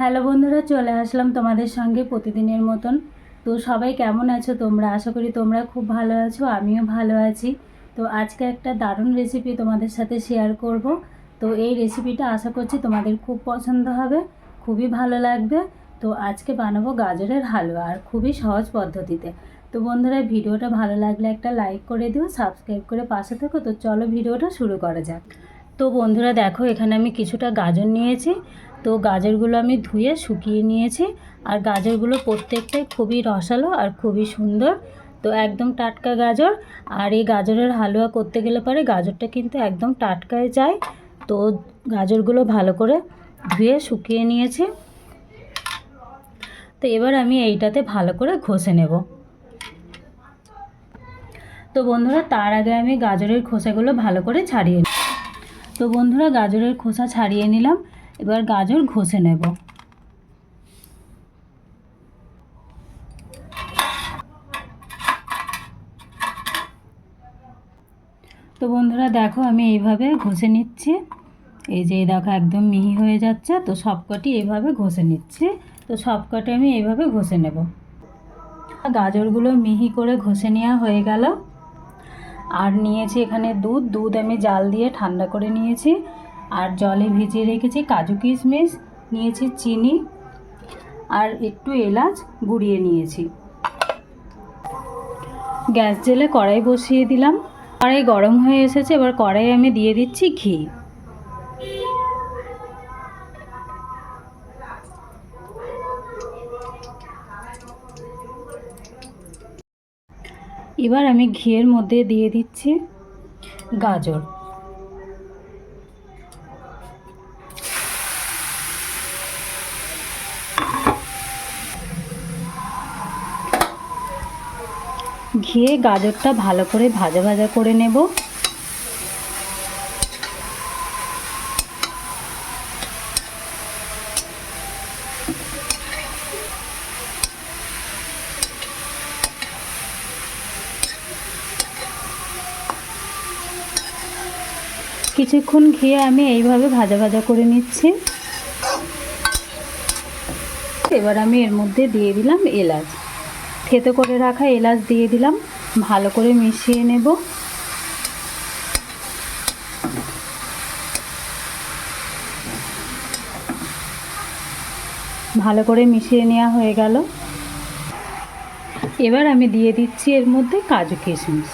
Hello বন্ধুরা, চলে আসলাম তোমাদের সঙ্গে প্রতিদিনের মতন। তো সবাই কেমন আছো তোমরা? আশা করি তোমরা খুব ভালো আছো, আমিও ভালো আছি। তো আজকে একটা দারুণ রেসিপি তোমাদের সাথে শেয়ার করব। তো এই রেসিপিটা আশা করছি তোমাদের খুব পছন্দ হবে, খুবই ভালো লাগবে। তো আজকে বানাবো গাজরের হালুয়া, আর খুবই সহজ পদ্ধতিতে। তো বন্ধুরা, ভিডিওটা ভালো লাগলে একটা লাইক করে দিও সাবস্ক্রাইব করে পাশে থেকো। তো চলো ভিডিওটা শুরু করা যাক। তো বন্ধুরা দেখো, এখানে আমি কিছুটা গাজর নিয়েছি। তো গাজরগুলো আমি ধুয়ে শুকিয়ে নিয়েছি। আর গাজরগুলো প্রত্যেকটাই খুবই রসালো আর খুবই সুন্দর। তো একদম টাটকা গাজর। আর এই গাজরের হালুয়া করতে গেলে পরে গাজরটা কিন্তু একদম টাটকায় যায়। তো গাজরগুলো ভালো করে ধুয়ে শুকিয়ে নিয়েছি। তো এবার আমি এইটাতে ভালো করে ঘষে নেব। তো বন্ধুরা, তার আগে আমি গাজরের খোসাগুলো ভালো করে ছাড়িয়ে নিই তো বন্ধুরা, গাজরের খোসা ছাড়িয়ে নিলাম। এবার গাজর ঘষে নেব। তো বন্ধুরা, দেখো আমি এইভাবে ঘষে নিচ্ছি। এই যে দেখো, একদম মিহি হয়ে যাচ্ছে। তো সবকটি এইভাবে ঘষে নিচ্ছি। তো সবকটি আমি এইভাবে ঘষে নেব। গাজরগুলো মিহি করে ঘষে নেওয়া হয়ে গেল। আর নিয়েছি এখানে দুধ। দুধ আমি জাল দিয়ে ঠান্ডা করে নিয়েছি। আর জলে ভিজিয়ে রেখেছি কাজু কিশমিশ, নিয়েছি চিনি আর একটু এলাচ গুঁড়িয়ে নিয়েছি। গ্যাস জেলে কড়াই বসিয়ে দিলাম। কড়াই গরম হয়ে এসেছে, এবার কড়াই আমি দিয়ে দিচ্ছি ঘি। এবার আমি ঘিয়ের মধ্যে দিয়ে দিচ্ছি গাজর। ঘিয়ে গাজরটা ভালো করে ভাজা ভাজা করে নেব। কিছুক্ষণ ঘিয়ে আমি এইভাবে ভাজা ভাজা করে নিচ্ছি। এবার আমি এর মধ্যে দিয়ে দিলাম এলাচ। থেতো করে রাখা এলাচ দিয়ে দিলাম। ভালো করে মিশিয়ে নেব। ভালো করে মিশিয়ে নেওয়া হয়ে গেল। এবার আমি দিয়ে দিচ্ছি এর মধ্যে কাজু কিশমিশ।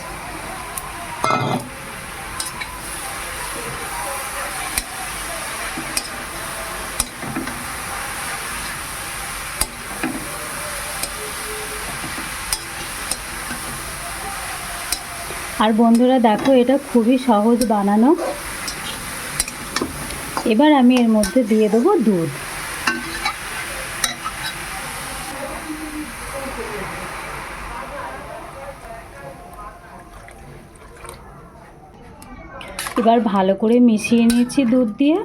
আর বন্ধুরা দেখো, এটা খুবই সহজ বানানো। এবার আমি এর মধ্যে দিয়ে দেবো দুধ। এবার ভালো করে মিশিয়ে নিয়েছি দুধ দিয়ে।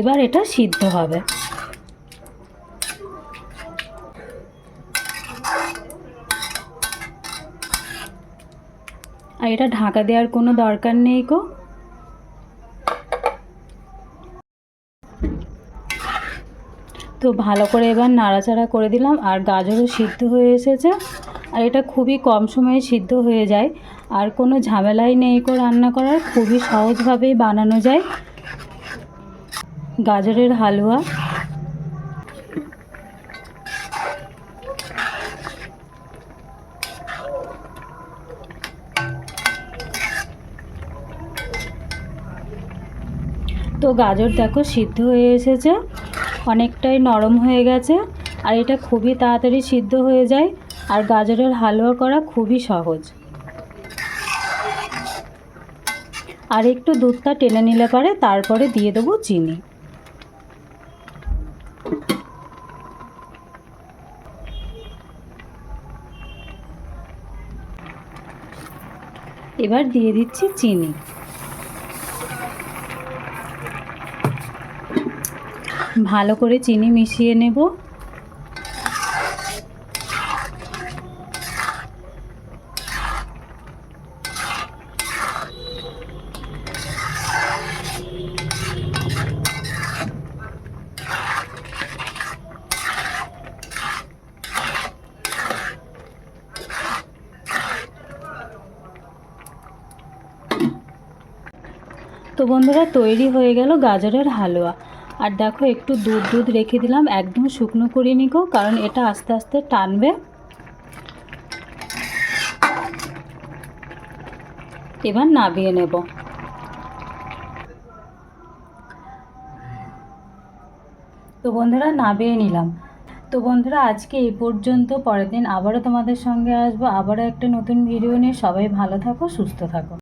এবার এটা সিদ্ধ হবে। আর এটা ঢাকা দেওয়ার কোনো দরকার নেই গো। তো ভালো করে এবার নাড়াচাড়া করে দিলাম, আর গাজরও সিদ্ধ হয়ে এসেছে। আর এটা খুবই কম সময়ে সিদ্ধ হয়ে যায়, আর কোনো ঝামেলাই নেই কো রান্না করার, খুবই সহজভাবেই বানানো যায়। গাজরের হালুয়া। তো গাজর দেখো সিদ্ধ হয়ে এসেছে, অনেকটাই নরম হয়ে গেছে, আর এটা খুবই তাড়াতাড়ি সিদ্ধ হয়ে যায়, আর গাজরের হালুয়া করা খুবই সহজ। আর একটু দুধটা টেনে নিলে পারে, তারপরে দিয়ে দেবো চিনি। এবার দিয়ে দিচ্ছি চিনি। ভালো করে চিনি মিশিয়ে নেব। তো বন্ধুরা তৈরি হয়ে গেল গাজরের হালুয়া। আর দেখো একটু দুধ দুধ রেখে দিলাম, একদম শুকনো করে নিকো, কারণ এটা আস্তে আস্তে টানবে। এবার নাবিয়ে নেব। তো বন্ধুরা, নাবিয়ে নিলাম। তো বন্ধুরা, আজকে এই পর্যন্ত, পরের দিন আবারও তোমাদের সঙ্গে আসব। আবারও একটা নতুন ভিডিও নিয়ে। সবাই ভালো থাকো, সুস্থ থাকো।